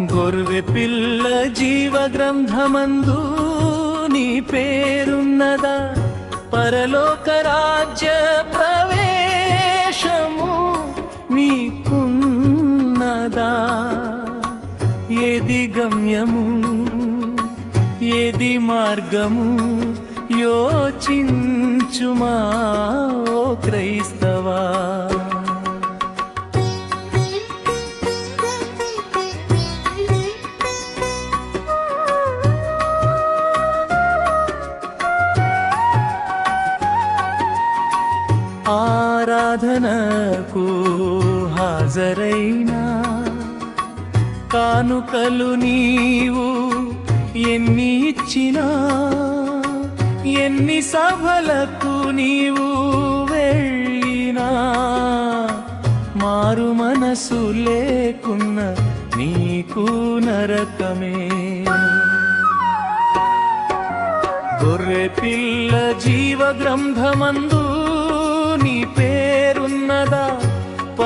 గొర్రె పిల్ల జీవ గ్రంథమందు నీ పేరున్నదా? పరలోక రాజ్య ప్రవేశము నీకున్నదా ఏది గమ్యము? ఏది మార్గము? యోచించుమా ఓ క్రైస్తవా? ఆరాధనకు హాజరైనా. కానుకలు నీవు ఎన్ని ఇచ్చినా ఎన్ని సభలకు నీవు వెళ్ళినా. మారు మనసు లేకున్న నీకు నరకమే. గొర్రె పిల్ల జీవ గ్రంథమందు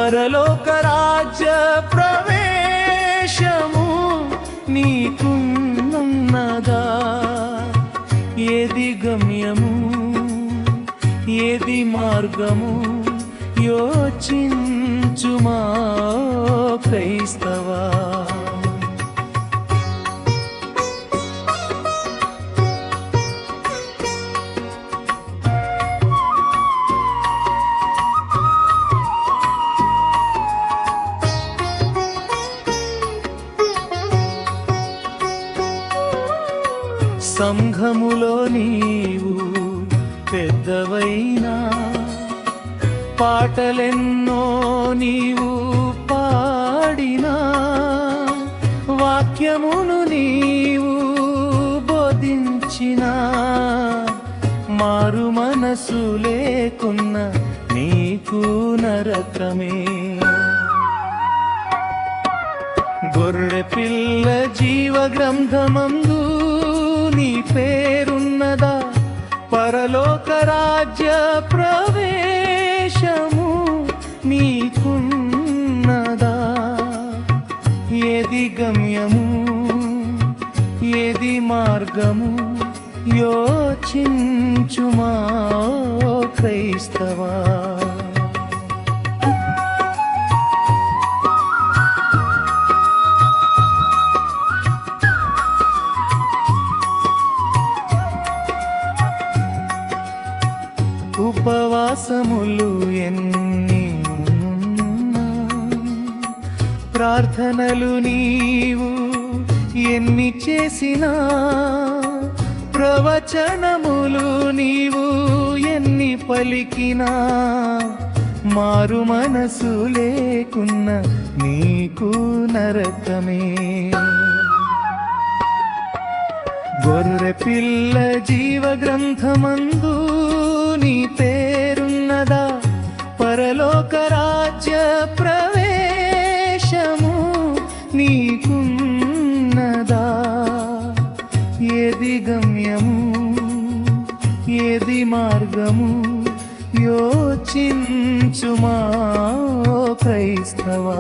పరలోక రాజ్య ప్రవేశము నీకున్నదా ఏది గమ్యము? ఏది మార్గము? యోచించుమా క్రైస్తవా? సంఘములో నీవు పెద్దవైనా పాటలెన్నో నీవు పాడినా వాక్యమును నీవు బోధించినా మారు మనసు లేకున్న నీకు నరకమే. గొర్రె పిల్ల జీవ గ్రంథమందు పేరున్నదా? పరలోక రాజ్య ప్రవేశము నీకున్నదా? ఏది గమ్యము? ఏది మార్గము? యోచించుమా క్రైస్తవా? ఉపవాసములు ఎన్ని ప్రార్థనలు నీవు ఎన్ని చేసినా ప్రవచనములు నీవు ఎన్ని పలికినా మారు మనసు లేకున్న నీకు నరకమే. గొర్రె పిల్ల జీవ గ్రంథమందు నీ పేరున్నదా? పరలోక రాజ్య ప్రవేశము నీకున్నదా? ఏది గమ్యము ఏది మార్గము యోచించుమా క్రైస్తవా?